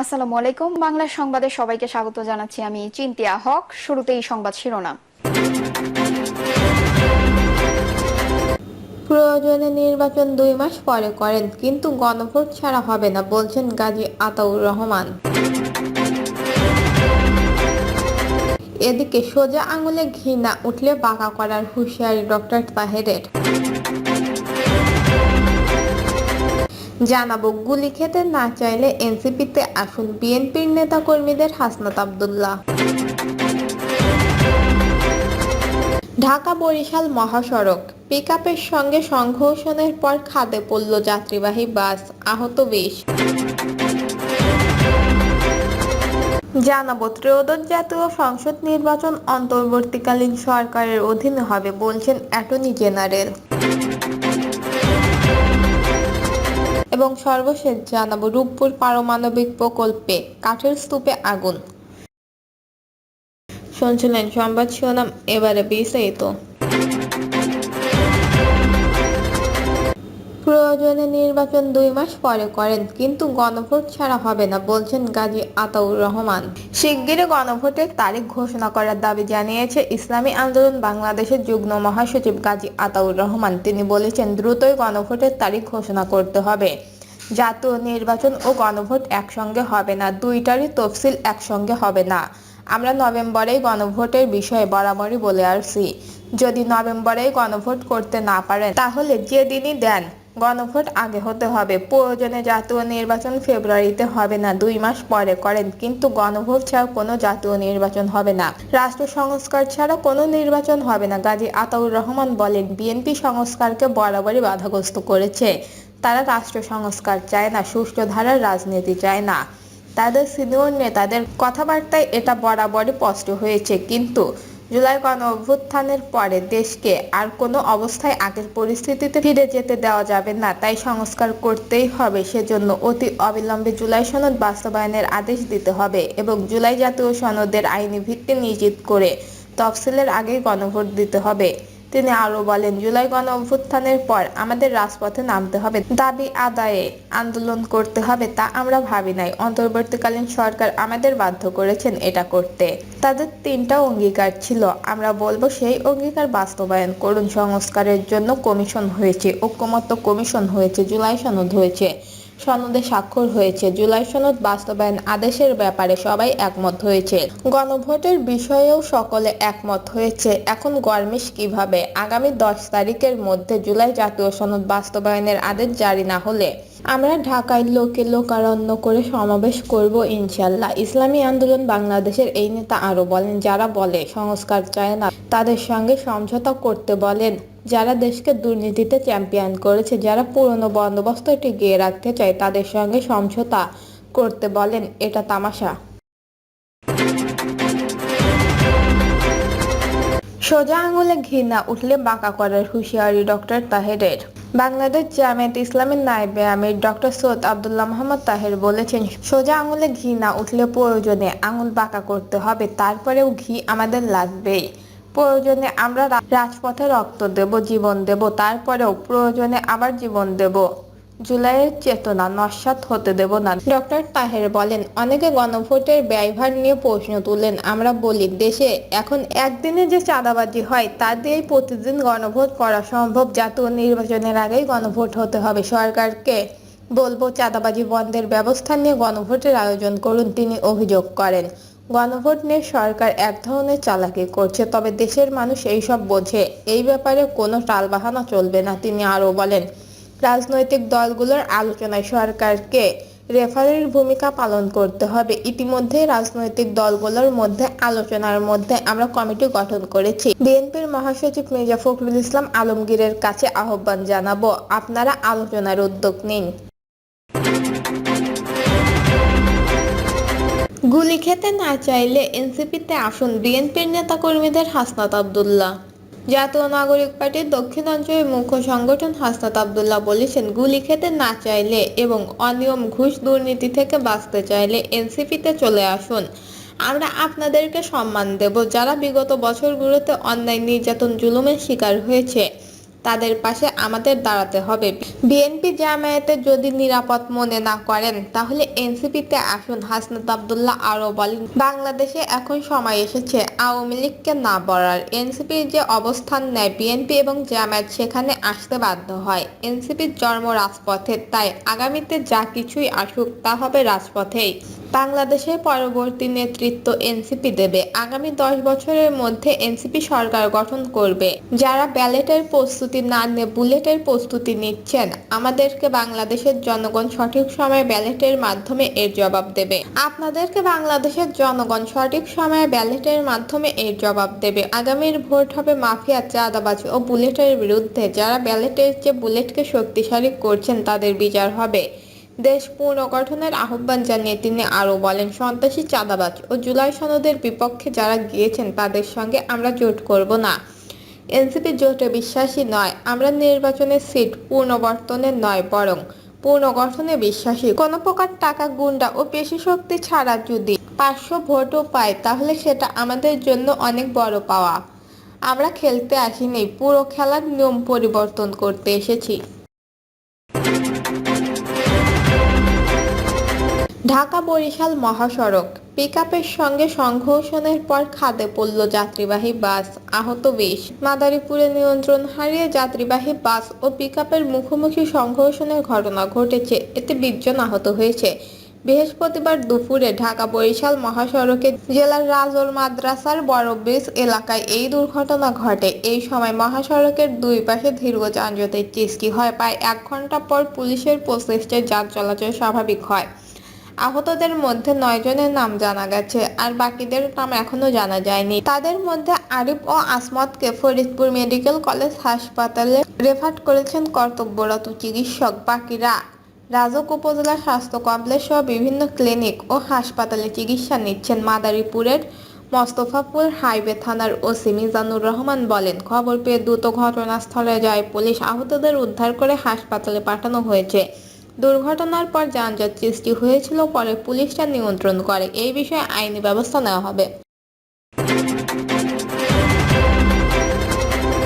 আসসালামু আলাইকুম। বাংলা সংবাদে সবাইকে স্বাগত জানাচ্ছি আমি চিন্তিয়া হক। শুরুতেই সংবাদ শিরোনাম। প্রয়োজনে নির্বাচন দুই মাস পরে করেন, কিন্তু গণভোট ছাড়া হবে না, বলছেন গাজী আতাউর রহমান। এদিকে সোজা আঙুলে ঘি না উঠলে বাঁকা করার হুঁশিয়ারি ডক্টর তাহেরের। জানাব, গুলি খেতে না চাইলে এনসিপিতে আসুন বিএনপির নেতা কর্মীদের হাসনাত আবদুল্লাহ। ঢাকা বরিশাল মহাসড়ক, পিকআপের সঙ্গে সংঘর্ষণের পর খাদে পড়ল যাত্রীবাহী বাস, আহত বিশ। জানাব, ত্রয়োদশ জাতীয় সংসদ নির্বাচন অন্তর্বর্তীকালীন সরকারের অধীনে হবে বলছেন অ্যাটর্নি জেনারেল। এবং সর্বশেষ জানাব রূপপুর পারমাণবিক প্রকল্পে কাঠের স্তূপে আগুন। শুনছিলেন সংবাদ শিরোনাম এবারে বিস্তারিত। প্রয়োজনে নির্বাচন দুই মাস পরে করেন, কিন্তু গণভোট ছাড়া হবে না, বলছেন গাজী আতাউর রহমান। শিগগিরই গণভোটের তারিখ ঘোষণা করার দাবি জানিয়েছে ইসলামী আন্দোলন বাংলাদেশের যুগ্ম মহাসচিব গাজী আতাউর রহমান। তিনি বলেছেন, দ্রুতই গণভোটের তারিখ ঘোষণা করতে হবে। জাতীয় নির্বাচন ও গণভোট একসঙ্গে হবে না, দুইটারই তফসিল একসঙ্গে হবে না। আমরা নভেম্বরেই গণভোটের বিষয়ে বরাবরই বলে আসছি। যদি নভেম্বরেই গণভোট করতে না পারেন, তাহলে যেদিনই দেন। গণভোট আগে হতে হবে। প্রয়োজনে জাতীয় নির্বাচন ফেব্রুয়ারিতে হবে না, দুই মাস পরে করেন, কিন্তু গণভোট ছাড়া কোনো জাতীয় নির্বাচন হবে না। রাষ্ট্র সংস্কার ছাড়া কোনো নির্বাচন হবে না, গাজী আতাউর রহমান বলেন, বিএনপি সংস্কারকে বরাবরই বাধাগ্রস্ত করেছে। তারা রাষ্ট্র সংস্কার চায় না, সুষ্ঠু ধারার রাজনীতি চায় না। তাদের সিনিয়র নেতাদের কথাবার্তায় এটা বরাবরই স্পষ্ট হয়েছে, কিন্তু জুলাই গণ অভ্যুত্থানের পরে দেশকে আর কোনো অবস্থায় আগের পরিস্থিতিতে ফিরে যেতে দেওয়া যাবে না। তাই সংস্কার করতেই হবে, সেজন্য অতি অবিলম্বে জুলাই সনদ বাস্তবায়নের আদেশ দিতে হবে এবং জুলাই জাতীয় সনদের আইনি ভিত্তি নিশ্চিত করে তফসিলের আগেই গণভোট দিতে হবে। তিনি আরও বলেন, জুলাই গণ অভ্যুত্থানের পর আমাদের রাজপথে নামতে হবে। দাবি আদায়ে আন্দোলন করতে হবে তা আমরা ভাবি নাই। অন্তর্বর্তীকালীন সরকার আমাদের বাধ্য করেছেন এটা করতে। তাদের তিনটা অঙ্গীকার ছিল। আমরা বলব, সেই অঙ্গীকার বাস্তবায়ন করুন। সংস্কারের জন্য কমিশন হয়েছে, ঐক্যমত্য কমিশন হয়েছে, জুলাই সনদ হয়েছে। সনদে স্বাক্ষর হয়েছে। জুলাই সনদ বাস্তবায়ন আদেশের ব্যাপারে সবাই একমত হয়েছে। গণভোটের বিষয়েও সকলে একমত হয়েছে। এখন গরমিশ কীভাবে? আগামী দশ তারিখের মধ্যে জুলাই জাতীয় সনদ বাস্তবায়নের আদেশ জারি না হলে আমরা ঢাকায় লোকে লোকারণ্য করে সমাবেশ করব ইনশাল্লাহ ইসলামী আন্দোলন বাংলাদেশের এই নেতা আরও বলেন, যারা বলে সংস্কার চায় না, তাদের সঙ্গে সমঝোতা করতে বলেন। যারা দেশকে দুর্নীতিতে চ্যাম্পিয়ন করেছে, যারা পুরনো বন্দোবস্ত টিকিয়ে রাখতে চায়, তাদের সঙ্গে সমঝোতা করতে বলেন। এটা তামাশা। সোজা আঙুলে ঘৃণা উঠলে বাঁকা করার হুঁশিয়ারি ডক্টর তাহেরের। বাংলাদেশ জামায়াত ইসলামের নায়েবে আমির ডক্টর সৈয়দ আবদুল্লাহ মোহাম্মদ তাহের বলেছেন, সোজা আঙুলে ঘি না উঠলে প্রয়োজনে আঙুল বাঁকা করতে হবে, তারপরেও ঘি আমাদের লাগবেই। প্রয়োজনে আমরা রাজপথে রক্ত দেব, জীবন দেব, তারপরেও প্রয়োজনে আবার জীবন দেব। জুলাইয়ের চেতনা নস্বাত হতে দেব না। ডক্টর তাহের বলেন, অনেকে গণভোটের ব্যয়ভার নিয়ে প্রশ্ন তুলেন। আমরা বলি, দেশে এখন একদিনে যে চাঁদাবাজি হয়, তা দিয়েই প্রতিদিন গণভোট করা সম্ভব। জাতীয় নির্বাচনের আগেই গণভোট হতে হবে। সরকারকে বলব, চাঁদাবাজি বন্ধের ব্যবস্থা নিয়ে গণভোটের আয়োজন করুন, তিনি অভিযোগ করেন। গণভোট নিয়ে সরকার এক ধরনের চালাকি করছে, তবে দেশের মানুষ এইসব বোঝে। এই ব্যাপারে কোনো টালবাহানা চলবে না, তিনি আরও বলেন। রাজনৈতিক দলগুলোর আলোচনায় সরকারকে রেফারির ভূমিকা পালন করতে হবে। ইতিমধ্যে রাজনৈতিক দলগুলোর মধ্যে, আলোচনার মধ্যে আমরা কমিটি গঠন করেছি। বিএনপির মহাসচিব মির্জা ফখরুল ইসলাম আলমগীরের কাছে আহ্বান জানাব। আপনারা আলোচনার উদ্যোগ নিন। গুলি খেতে না চাইলে এনসিপিতে আসুন বিএনপির নেতাকর্মীদের হাসনাত আবদুল্লাহ। জাতীয় নাগরিক পার্টির দক্ষিণাঞ্চলের মুখ্য সংগঠন হাসনাত আবদুল্লাহ বলেছেন, গুলি খেতে না চাইলে এবং অনিয়ম, ঘুষ দুর্নীতি থেকে বাঁচতে চাইলে এনসিপিতে চলে আসুন। আমরা আপনাদেরকে সম্মান দেব যারা বিগত বছরগুলোতে অন্যায়, নির্যাতন, জুলুমের শিকার হয়েছে। তাদের পাশে আমাদের দাঁড়াতে হবে। বিএনপি জামায়াতে যদি নিরাপদ মনে না করেন, তাহলে এনসিপিতে আসুন, হাসনাত আবদুল্লাহ আরও বলেন। বাংলাদেশে এখন সময় এসেছে আওয়ামী লীগকে না বলার। এনসিপির যে অবস্থান নেয় বিএনপি এবং জামায়াত সেখানে আসতে বাধ্য হয়। এনসিপির জন্ম রাজপথে, তাই আগামীতে যা কিছুই আসুক, তা হবে রাজপথেই। বাংলাদেশের পরবর্তী নেতৃত্ব এনসিপি দেবে। আগামী দশ বছরের মধ্যে এনসিপি সরকার গঠন করবে। যারা ব্যালেটের প্রস্তুতি না নিয়ে বুলেটের প্রস্তুতি নিচ্ছেন, আমাদেরকে বাংলাদেশের জনগণ সঠিক সময়ে ব্যালেটের মাধ্যমে এর জবাব দেবে। আপনাদেরকে বাংলাদেশের জনগণ সঠিক সময়ে ব্যালেটের মাধ্যমে এর জবাব দেবে। আগামীর ভোট হবে মাফিয়া, চাঁদাবাজ ও বুলেটের বিরুদ্ধে। যারা ব্যালেটের চেয়ে বুলেটকে শক্তিশালী করছেন, তাদের বিচার হবে। দেশ পুনর্গঠনের আহ্বান জানিয়ে তিনি আরও বলেন, সন্ত্রাসী চাঁদাবাজ ও জুলাই সনদের বিপক্ষে যারা গিয়েছেন তাদের সঙ্গে আমরা জোট করব না। এনসিপি জোটে বিশ্বাসী নয়, আমরা নির্বাচনের সিট পুনর্বর্তনের নয় বরং পুনর্গঠনে বিশ্বাসী। কোনো প্রকার টাকা, গুন্ডা ও পেশি শক্তি ছাড়া যদি পাঁচশো ভোটও পায়, তাহলে সেটা আমাদের জন্য অনেক বড় পাওয়া। আমরা খেলতে আসিনি, পুরো খেলার নিয়ম পরিবর্তন করতে এসেছি। ঢাকা বরিশাল মহাসড়ক পিকআপের সঙ্গে সংঘর্ষণের পর খাদে পড়ল যাত্রীবাহী বাস, আহত বেশ। মাদারীপুরে নিয়ন্ত্রণ হারিয়ে যাত্রীবাহী বাস ও পিকআপের মুখোমুখি সংঘর্ষণের ঘটনা ঘটেছে। এতে বিশজন আহত হয়েছে। বৃহস্পতিবার দুপুরে ঢাকা বরিশাল মহাসড়কে জেলার রাজল মাদ্রাসার বড় ব্রিজ এলাকায় এই দুর্ঘটনা ঘটে। এই সময় মহাসড়কের দুই পাশে দীর্ঘ যানজটের সৃষ্টি হয়। প্রায় এক ঘণ্টা পর পুলিশের প্রচেষ্টায় যান চলাচল স্বাভাবিক হয়। আহতদের মধ্যে নয় জনের নাম জানা গেছে, আর বাকিদের নাম এখনও জানা যায়নি। তাদের মধ্যে আরিফ ও আসমাতকে ফরিদপুর মেডিকেল কলেজ হাসপাতালে রেফার করেছেন কর্তব্যরত চিকিৎসক বাকিরা। রাজক উপজেলা স্বাস্থ্য কমপ্লেক্স সহ বিভিন্ন ক্লিনিক ও হাসপাতালে চিকিৎসা নিচ্ছেন মাদারীপুরের মোস্তফাপুর হাইওয়ে থানার ওসি মিজানুর রহমান বলেন, খবর পেয়ে দ্রুত ঘটনাস্থলে যায় পুলিশ। আহতদের উদ্ধার করে হাসপাতালে পাঠানো হয়েছে। দুর্ঘটনার পর যানজট সৃষ্টি হয়েছিল পরে পুলিশ তা নিয়ন্ত্রণ করে। এই বিষয়ে আইনি ব্যবস্থা নেওয়া হবে।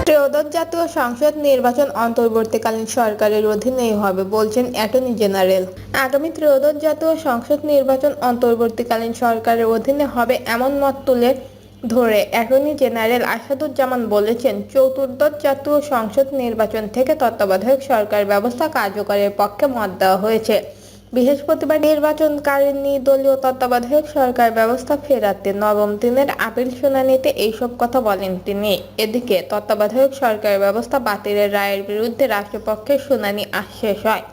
ত্রয়োদশ জাতীয় সংসদ নির্বাচন অন্তর্বর্তীকালীন সরকারের অধীনেই হবে, বলছেন অ্যাটর্নি জেনারেল। আগামী ত্রয়োদশ জাতীয় সংসদ নির্বাচন অন্তর্বর্তীকালীন সরকারের অধীনে হবে এমন মত তুলে ধরে অ্যাটর্নি জেনারেল আসাদুজ্জামান বলেছেন, চতুর্দশ জাতীয় সংসদ নির্বাচন থেকে তত্ত্বাবধায়ক সরকার ব্যবস্থা কার্যকরের পক্ষে মত দেওয়া হয়েছে। বৃহস্পতিবার নির্বাচনকালীন দলীয় তত্ত্বাবধায়ক সরকার ব্যবস্থা ফেরাতে নবম দিনের আপিল শুনানিতে এইসব কথা বলেন তিনি। এদিকে তত্ত্বাবধায়ক সরকার ব্যবস্থা বাতিলের রায়ের বিরুদ্ধে রাষ্ট্রপক্ষের শুনানি আজ শেষ হয়।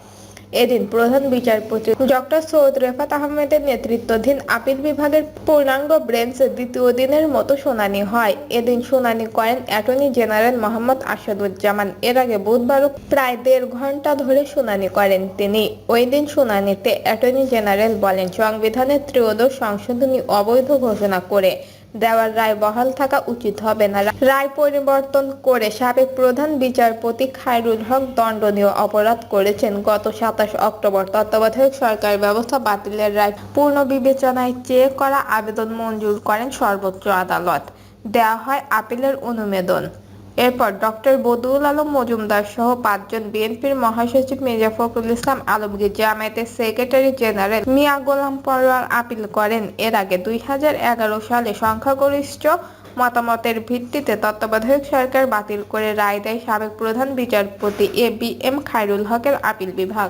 এদিন প্রধান বিচারপতি ডক্টর সৈয়দ রেফাত আহমেদের নেতৃত্বাধীন আপিল বিভাগের পূর্ণাঙ্গ বেঞ্চে দ্বিতীয় দিনের মতো শুনানি হয়। এদিন শুনানি করেন অ্যাটর্নি জেনারেল মোহাম্মদ আসাদুজ্জামান। এর আগে বুধবারও প্রায় দেড় ঘণ্টা ধরে শুনানি করেন তিনি। ওই দিন শুনানিতে অ্যাটর্নি জেনারেল বলেন, সংবিধানের ত্রয়োদশ সংশোধনী অবৈধ ঘোষণা করে দেওয়ার রায় বহাল থাকা উচিত হবে না। রায় পরিবর্তন করে সাবেক প্রধান বিচারপতি খায়রুল হক দণ্ডনীয় অপরাধ করেছেন। গত সাতাশ অক্টোবর তত্ত্বাবধায়ক সরকার ব্যবস্থা বাতিলের রায় পূর্ণ বিবেচনায় চেয়ে করা আবেদন মঞ্জুর করেন সর্বোচ্চ আদালত। দেওয়া হয় আপিলের অনুমোদন। এরপর ডক্টর বদুল আলম মজুমদার সহ পাঁচজন বিএনপির মহাসচিব মির্জা ফখরুল ইসলাম আলমগীর জামায়াতের secretary general Mia Golam Parwar appeal করেন। এর আগে দুই হাজার এগারো সালে সংখ্যাগরিষ্ঠ মতামতের ভিত্তিতে তত্ত্বাবধায়ক সরকার বাতিল করে রায় দেয় সাবেক প্রধান বিচারপতি এ বি এম খায়রুল হকের আপিল বিভাগ।